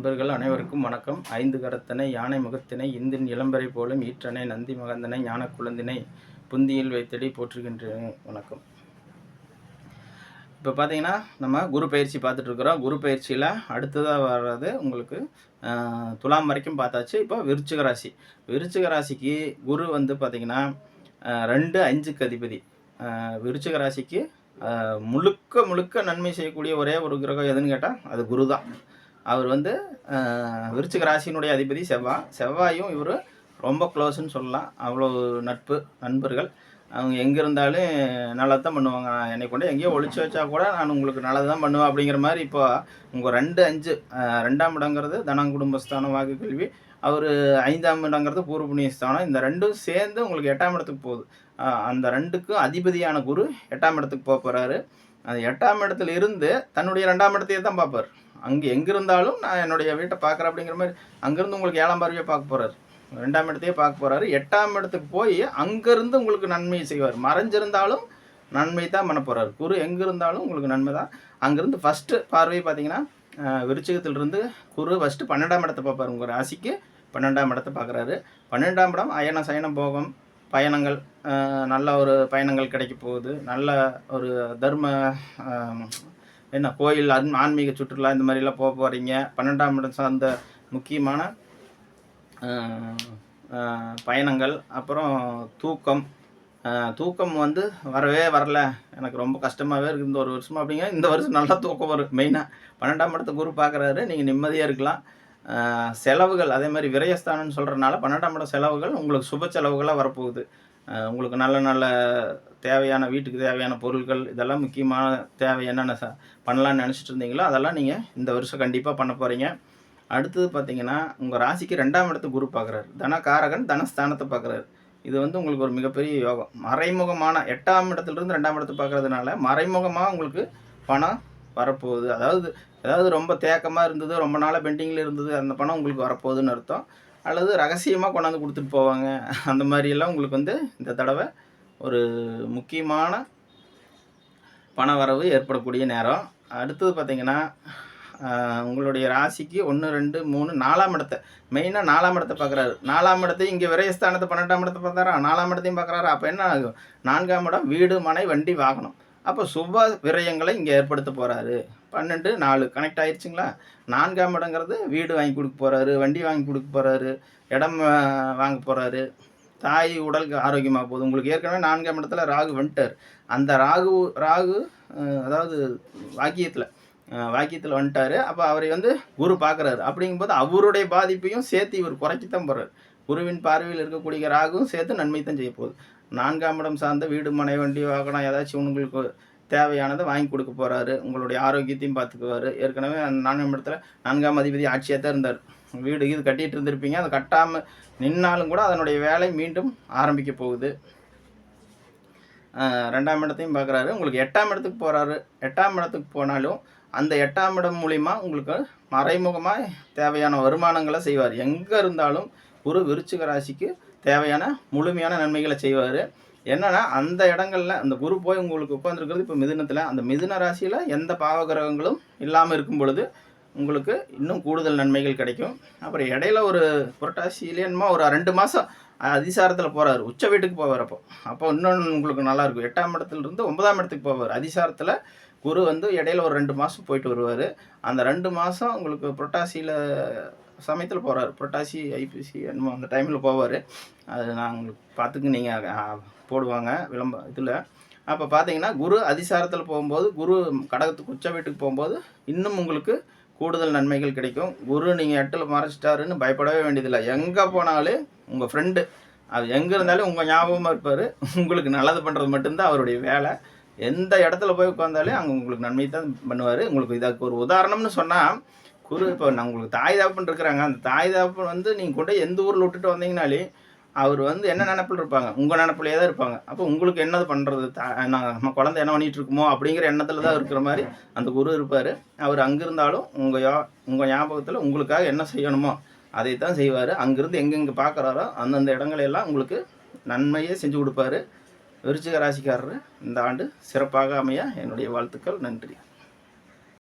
நண்பர்கள் அனைவருக்கும் வணக்கம். ஐந்து கரத்தனை யானை முகத்தினை இந்தின் இளம்பரை போலும் ஈற்றனை நந்தி மகந்தனை ஞான குழந்தினை புந்தியில் வைத்தடி போற்றுகின்றேன். வணக்கம். இப்போ பார்த்தீங்கன்னா நம்ம குரு பயிற்சி பார்த்துட்ருக்குறோம். குரு பயிற்சியில் அடுத்ததாக வர்றது உங்களுக்கு துலாம் வரைக்கும் பார்த்தாச்சு. இப்போ விருச்சிக ராசி. விருச்சிக ராசிக்கு குரு வந்து பார்த்திங்கன்னா ரெண்டு அஞ்சுக்கு அதிபதி. விருச்சிக ராசிக்கு முழுக்க முழுக்க நன்மை செய்யக்கூடிய ஒரே ஒரு கிரகம் எதுன்னு கேட்டால் அது குரு தான் அவர் வந்து விருச்சிக ராசியினுடைய அதிபதி செவ்வாய் செவ்வாயும் இவர் ரொம்ப க்ளோஸ்ன்னு சொல்லலாம். அவ்வளோ நட்பு நண்பர்கள். அவங்க எங்கே இருந்தாலும் நல்லது தான் பண்ணுவாங்க. நான் என்னை கொண்டு எங்கேயோ ஒழிச்சு வச்சா கூட நான் உங்களுக்கு நல்லது தான் பண்ணுவேன் அப்படிங்கிற மாதிரி இப்போ உங்கள் ரெண்டு அஞ்சு ரெண்டாம் இடங்கிறது தனம் குடும்பஸ்தானம் வாக்கு கல்வி அவர் ஐந்தாம் இடங்கிறது பூர்வ புண்ணியஸ்தானம். இந்த ரெண்டும் சேர்ந்து உங்களுக்கு எட்டாம் இடத்துக்கு போகுது. அந்த ரெண்டுக்கும் அதிபதியான குரு எட்டாம் இடத்துக்கு போக போகிறாரு அந்த எட்டாம் இடத்துல இருந்து தன்னுடைய ரெண்டாம் இடத்தையே தான் பார்ப்பார். அங்கே எங்கே இருந்தாலும் நான் என்னுடைய வீட்டை பார்க்குறேன் அப்படிங்கிற மாதிரி அங்கேருந்து உங்களுக்கு ஏழாம் பார்வையை பார்க்க போகிறாரு ரெண்டாம் இடத்தையே பார்க்க போகிறாரு எட்டாம் இடத்துக்கு போய் அங்கேருந்து உங்களுக்கு நன்மையை செய்வார். மறைஞ்சிருந்தாலும் நன்மை தான் பண்ண போகிறார் குரு எங்கே இருந்தாலும் உங்களுக்கு நன்மை தான். அங்கேருந்து ஃபஸ்ட்டு பார்வை பார்த்தீங்கன்னா விருச்சிகத்திலிருந்து குரு ஃபஸ்ட்டு பன்னெண்டாம் இடத்தை பார்ப்பார். உங்கள் ராசிக்கு பன்னெண்டாம் இடத்தை பார்க்குறாரு. பன்னெண்டாம் இடம் அயன சயன போகம் பயணங்கள் நல்ல ஒரு பயணங்கள் கிடைக்க போகுது. நல்ல ஒரு தர்ம என்ன கோயில் அன் ஆன்மீக சுற்றுலா இந்த மாதிரிலாம் போக போகிறீங்க பன்னெண்டாம் இடம் சார்ந்த முக்கியமான பயணங்கள். அப்புறம் தூக்கம். தூக்கம் வந்து வரவே வரல. எனக்கு ரொம்ப கஷ்டமாகவே இருக்குது இந்த ஒரு வருஷமாக அப்படிங்க இந்த வருஷம் நல்லா தூக்கம் வரும். மெயினாக பன்னெண்டாம் இடத்த குரு பார்க்குறாரு நீங்கள் நிம்மதியாக இருக்கலாம். செலவுகள் அதே மாதிரி விரயஸ்தானம்னு சொல்கிறனால பன்னெண்டாம் இடம் செலவுகள் உங்களுக்கு சுப செலவுகளாக வரப்போகுது. உங்களுக்கு நல்ல நல்ல தேவையான வீட்டுக்கு தேவையான பொருட்கள் இதெல்லாம் முக்கியமான தேவை என்னென்ன ச பண்ணலான்னு நினச்சிட்டு இருந்தீங்களோ அதெல்லாம் நீங்கள் இந்த வருஷம் கண்டிப்பாக பண்ண போகிறீங்க அடுத்தது பார்த்தீங்கன்னா உங்கள் ராசிக்கு ரெண்டாம் இடத்து குரு பார்க்குறாரு தனகாரகன் தனஸ்தானத்தை பார்க்குறாரு இது வந்து உங்களுக்கு ஒரு மிகப்பெரிய யோகம். மறைமுகமான எட்டாம் இடத்துலேருந்து ரெண்டாம் இடத்தை பார்க்குறதுனால மறைமுகமாக உங்களுக்கு பணம் வரப்போகுது. அதாவது அதாவது ரொம்ப தேக்கமாக இருந்தது ரொம்ப நாளாக பெண்டிங்கில் இருந்தது அந்த பணம் உங்களுக்கு வரப்போகுதுன்னு அர்த்தம். அல்லது ரகசியமாக கொண்டாந்து கொடுத்துட்டு போவாங்க. அந்த மாதிரியெல்லாம் உங்களுக்கு வந்து இந்த தடவை ஒரு முக்கியமான பண வரவு ஏற்படக்கூடிய நேரம். அடுத்தது பார்த்திங்கன்னா உங்களுடைய ராசிக்கு ஒன்று ரெண்டு மூணு நாலாம் இடத்தை. மெயினாக நாலாம் இடத்தை பார்க்குறாரு நாலாம் இடத்தை இங்கே விரயஸ்தானத்தை பன்னெண்டாம் இடத்தை பார்த்தாரா? நாலாம் இடத்தையும் பார்க்குறாரா அப்போ என்ன ஆகும்? நான்காம் இடம் வீடு மனை வண்டி வாகனம். அப்போ சுப விரயங்களை இங்கே ஏற்படுத்த போகிறாரு பன்னெண்டு நாலு. கனெக்ட் ஆயிடுச்சுங்களா நான்காம் இடங்கிறது வீடு வாங்கி கொடுக்க போகிறாரு வண்டி வாங்கி கொடுக்க போகிறாரு இடம் வாங்க போகிறாரு தாய் உடலுக்கு ஆரோக்கியமாக போகுது. உங்களுக்கு ஏற்கனவே நான்காம் இடத்துல ராகு வந்துட்டார். அந்த ராகு ராகு அதாவது வாக்கியத்தில் வாக்கியத்தில் வந்துட்டார். அப்போ அவரை வந்து குரு பார்க்குறாரு. அப்படிங்கும்போது அவருடைய பாதிப்பையும் சேர்த்து இவர் குறைக்கத்தான் போகிறார் குருவின் பார்வையில் இருக்கக்கூடிய ராகுவும் சேர்த்து நன்மை தான் செய்ய போகுது. நான்காம் இடம் சார்ந்த வீடு மனை வண்டி வாகனம் ஏதாச்சும் உங்களுக்கு தேவையானதை வாங்கி கொடுக்க போகிறாரு உங்களுடைய ஆரோக்கியத்தையும் பார்த்துக்குவார். ஏற்கனவே அந்த நான்காம் இடத்துல நான்காம் அதிபதி ஆட்சியாக தான் இருந்தார். வீடு இது கட்டிகிட்டு இருந்திருப்பீங்க. அதை கட்டாமல் நின்னாலும் கூட அதனுடைய வேலை மீண்டும் ஆரம்பிக்க போகுது. ரெண்டாம் இடத்தையும் பார்க்குறாரு. உங்களுக்கு எட்டாம் இடத்துக்கு போகிறாரு எட்டாம் இடத்துக்கு போனாலும் அந்த எட்டாம் இடம் மூலிமா உங்களுக்கு மறைமுகமாக தேவையான வருமானங்களை செய்வார். எங்கே இருந்தாலும் குரு விருச்சிக ராசிக்கு தேவையான முழுமையான நன்மைகளை செய்வார். என்னன்னா அந்த இடங்கள்ல அந்த குரு போய் உங்களுக்கு உட்காந்துருக்கிறது இப்போ மிதுனத்தில். அந்த மிதுன ராசியில் எந்த பாவகிரகங்களும் இல்லாமல் இருக்கும் பொழுது உங்களுக்கு இன்னும் கூடுதல் நன்மைகள் கிடைக்கும். அப்புறம் இடையில ஒரு புரட்டாசியிலேன்னுமா ஒரு ரெண்டு மாதம் அதிசாரத்தில் போகிறாரு உச்ச வீட்டுக்கு போவார் அப்போ. அப்போ இன்னொன்று உங்களுக்கு நல்லாயிருக்கும் எட்டாம் இடத்துலேருந்து ஒன்பதாம் இடத்துக்கு போவார். அதிசாரத்தில் குரு வந்து இடையில ஒரு ரெண்டு மாதம் போயிட்டு வருவார். அந்த ரெண்டு மாதம் உங்களுக்கு புரட்டாசியில் சமயத்தில் போகிறாரு புரட்டாசி ஐபிசி என்னமோ அந்த டைமில் போவார். அது நான் உங்களுக்கு பார்த்துக்கு நீங்கள் போடுவாங்க விளம்ப இதில். அப்போ பார்த்தீங்கன்னா குரு அதிசாரத்தில் போகும்போது குரு கடகத்துக்கு உச்ச வீட்டுக்கு போகும்போது இன்னும் உங்களுக்கு கூடுதல் நன்மைகள் கிடைக்கும். குரு நீங்கள் எட்டில் மறைச்சிட்டாருன்னு பயப்படவே வேண்டியதில்லை. எங்கே போனாலும் உங்கள் ஃப்ரெண்டு அது எங்கே இருந்தாலும் உங்கள் ஞாபகமாக இருப்பார். உங்களுக்கு நல்லது பண்ணுறது மட்டும்தான் அவருடைய வேலை. எந்த இடத்துல போய் உட்காந்தாலே அங்கே உங்களுக்கு நன்மை தான் பண்ணுவார். உங்களுக்கு இதுக்கு ஒரு உதாரணம்னு சொன்னால் குரு இப்போ நான் உங்களுக்கு தாய் தாப்பன் இருக்கிறாங்க. அந்த தாய் தாப்பன் வந்து நீங்கள் கொண்டு போய் எந்த ஊரில் விட்டுட்டு வந்தீங்கனாலே அவர் வந்து என்ன நினப்பில் இருப்பாங்க? உங்கள் நினப்பிலே தான் இருப்பாங்க. அப்போ உங்களுக்கு என்னது பண்ணுறது தா நான் நம்ம குழந்தை என்ன பண்ணிட்டு இருக்குமோ அப்படிங்கிற எண்ணத்தில் தான் இருக்கிற மாதிரி அந்த குரு இருப்பார். அவர் அங்கே இருந்தாலும் உங்கள் யா உங்கள் ஞாபகத்தில் உங்களுக்காக என்ன செய்யணுமோ அதை தான் செய்வார். அங்கேருந்து எங்கெங்கே பார்க்குறாரோ அந்தந்த இடங்களெல்லாம் உங்களுக்கு நன்மையே செஞ்சு கொடுப்பாரு. விருச்சிக ராசிக்காரர் இந்த ஆண்டு சிறப்பாக அமைய என்னுடைய வாழ்த்துக்கள். நன்றி.